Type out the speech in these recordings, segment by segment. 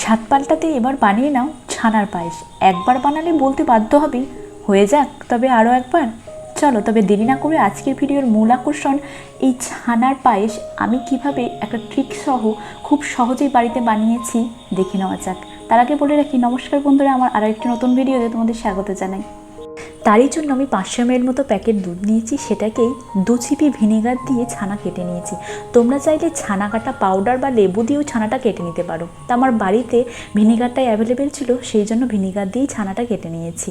স্বাদ পাল্টাতে এবার বানিয়ে নাও ছানার পায়েস। একবার বানালে বলতে বাধ্য হবে। হয়ে যাক, তবে আরও একবার। চলো, তবে দেরি না করে আজকের ভিডিওর মূল আকর্ষণ, এই ছানার পায়েস আমি কীভাবে একটা ট্রিক সহ খুব সহজেই বাড়িতে বানিয়েছি, দেখে নেওয়া যাক। তার আগে বলে রাখি, নমস্কার বন্ধুরা, আমার আরও একটি নতুন ভিডিওতে তোমাদের স্বাগত জানাই। তারই জন্য আমি পাঁচশো এম মতো প্যাকেট দুধ নিয়েছি সেটাকেই দু চিপি ভিনেগার দিয়ে ছানা কেটে নিয়েছি। তোমরা চাইলে ছানা কাটা পাউডার বা লেবু দিয়েও ছানাটা কেটে নিতে পারো। তা আমার বাড়িতে ভিনেগারটাই অ্যাভেলেবেল ছিল, সেই জন্য ভিনেগার দিয়েই ছানাটা কেটে নিয়েছি।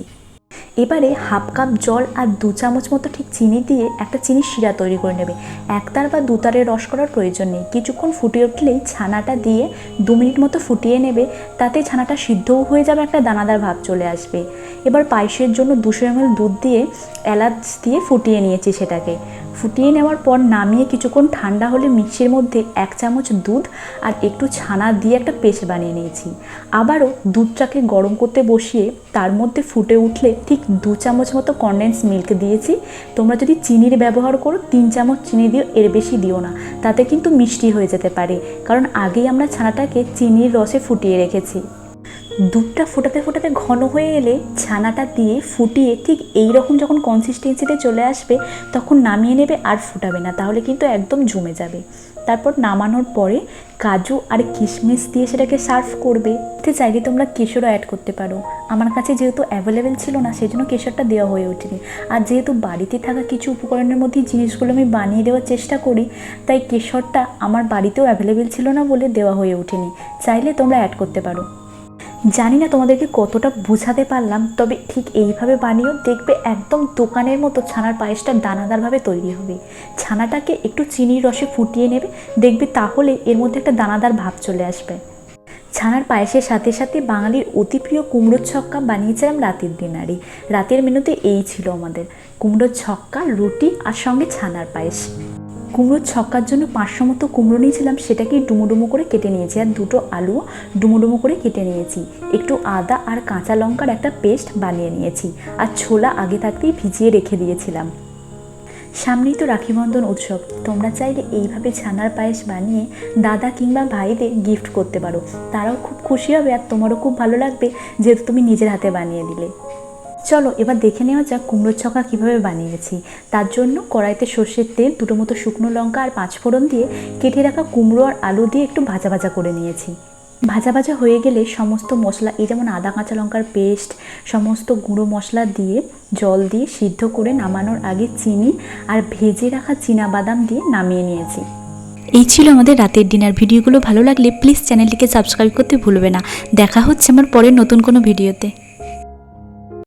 এবারে হাফ কাপ জল আর দু চামচ মতো ঠিক চিনি দিয়ে একটা চিনির শিরা তৈরি করে নেবে। একতার বা দুতারের রস করার প্রয়োজন নেই। কিছুক্ষণ ফুটিয়ে উঠলেই ছানাটা দিয়ে দু মিনিট মতো ফুটিয়ে নেবে। তাতে ছানাটা সিদ্ধও হয়ে যাবে, একটা দানাদার ভাব চলে আসবে। এবার পায়েসের জন্য দুশো এমএল দুধ দিয়ে এলাচ দিয়ে ফুটিয়ে নিয়েছি সেটাকে। ফুটিয়ে নেওয়ার পর নামিয়ে কিছুক্ষণ ঠান্ডা হলে মিক্সির মধ্যে এক চামচ দুধ আর একটু ছানা দিয়ে একটা পেস্ট বানিয়ে নিয়েছি। আবারও দুধটাকে গরম করতে বসিয়ে তার মধ্যে ফুটে উঠলে ঠিক দু চামচ মতো কনডেন্স মিল্ক দিয়েছি। তোমরা যদি চিনির ব্যবহার করো, তিন চামচ চিনি দিও, এর বেশি দিও না। তাতে কিন্তু মিষ্টি হয়ে যেতে পারে। কারণ আগেই আমরা ছানাটাকে চিনির রসে ফুটিয়ে রেখেছি। দুধটা ফোটাতে ফোটাতে ঘন হয়ে এলে ছানাটা দিয়ে ফুটিয়ে ঠিক এই রকম যখন কনসিস্টেন্সিতে চলে আসবে, তখন নামিয়ে নেবে আর ফুটাবে না। তাহলে কিন্তু একদম জমে যাবে। তারপর নামানোর পরে কাজু আর কিশমিশ দিয়ে সেটাকে সার্ভ করবে। এতে চাইলে তোমরা কেশরও অ্যাড করতে পারো। আমার কাছে যেহেতু অ্যাভেলেবেল ছিল না, সেই জন্য কেশরটা দেওয়া হয়ে ওঠেনি। আর যেহেতু বাড়িতে থাকা কিছু উপকরণের মধ্যে জিনিসগুলো আমি বানিয়ে দেওয়ার চেষ্টা করি, তাই কেশরটা আমার বাড়িতেও অ্যাভেলেবেল ছিল না বলে দেওয়া হয়ে ওঠেনি। চাইলে তোমরা অ্যাড করতে পারো। জানি না তোমাদেরকে কতটা বোঝাতে পারলাম, তবে ঠিক এইভাবে বানিয়েও দেখবে একদম দোকানের মতো ছানার পায়েসটা দানাদারভাবে তৈরি হবে। ছানাটাকে একটু চিনির রসে ফুটিয়ে নেবে, দেখবে তাহলে এর মধ্যে একটা দানাদার ভাব চলে আসবে। ছানার পায়েসের সাথে সাথে বাঙালির অতি প্রিয় কুমড়োর ছক্কা বানিয়েছিলাম রাতের ডিনারে রাতের মেনুতে এই ছিল আমাদের, কুমড়োর ছক্কা, রুটি আর সঙ্গে ছানার পায়েস। কুমড়োর ছক্কার জন্য পাঁচশো মতো কুমড়ো নিয়েছিলাম, সেটাকেই ডুমো ডুমো করে কেটে নিয়েছি আর দুটো আলু ডুমো ডুমো করে কেটে নিয়েছি। একটু আদা আর কাঁচা লঙ্কার একটা পেস্ট বানিয়ে নিয়েছি আর ছোলা আগে থাকতেই ভিজিয়ে রেখে দিয়েছিলাম। সামনেই তো রাখি বন্ধন উৎসব, তোমরা চাইলে এইভাবে ছানার পায়েস বানিয়ে দাদা কিংবা ভাইদের গিফট করতে পারো। তারাও খুব খুশি হবে আর তোমারও খুব ভালো লাগবে যেহেতু তুমি নিজের হাতে বানিয়ে দিলে। চলো, এবার দেখে নেওয়া যাক কুমড়োর ছক্কা কীভাবে বানিয়েছি। তার জন্য কড়াইতে সর্ষের তেল, দুটো মতো শুকনো লঙ্কা আর পাঁচ ফোড়ন দিয়ে কেটে রাখা কুমড়ো আর আলু দিয়ে একটু ভাজা ভাজা করে নিয়েছি। ভাজা ভাজা হয়ে গেলে সমস্ত মশলা, এই যেমন আদা, কাঁচা লঙ্কার পেস্ট, সমস্ত গুঁড়ো মশলা দিয়ে জল দিয়ে সিদ্ধ করে নামানোর আগে চিনি আর ভেজে রাখা চীনা বাদাম দিয়ে নামিয়ে নিয়েছি। এই ছিল আমাদের রাতের ডিনার। ভিডিওগুলো ভালো লাগলে প্লিজ চ্যানেলটিকে সাবস্ক্রাইব করতে ভুলবে না। দেখা হচ্ছে আমার পরের নতুন কোনো ভিডিওতে।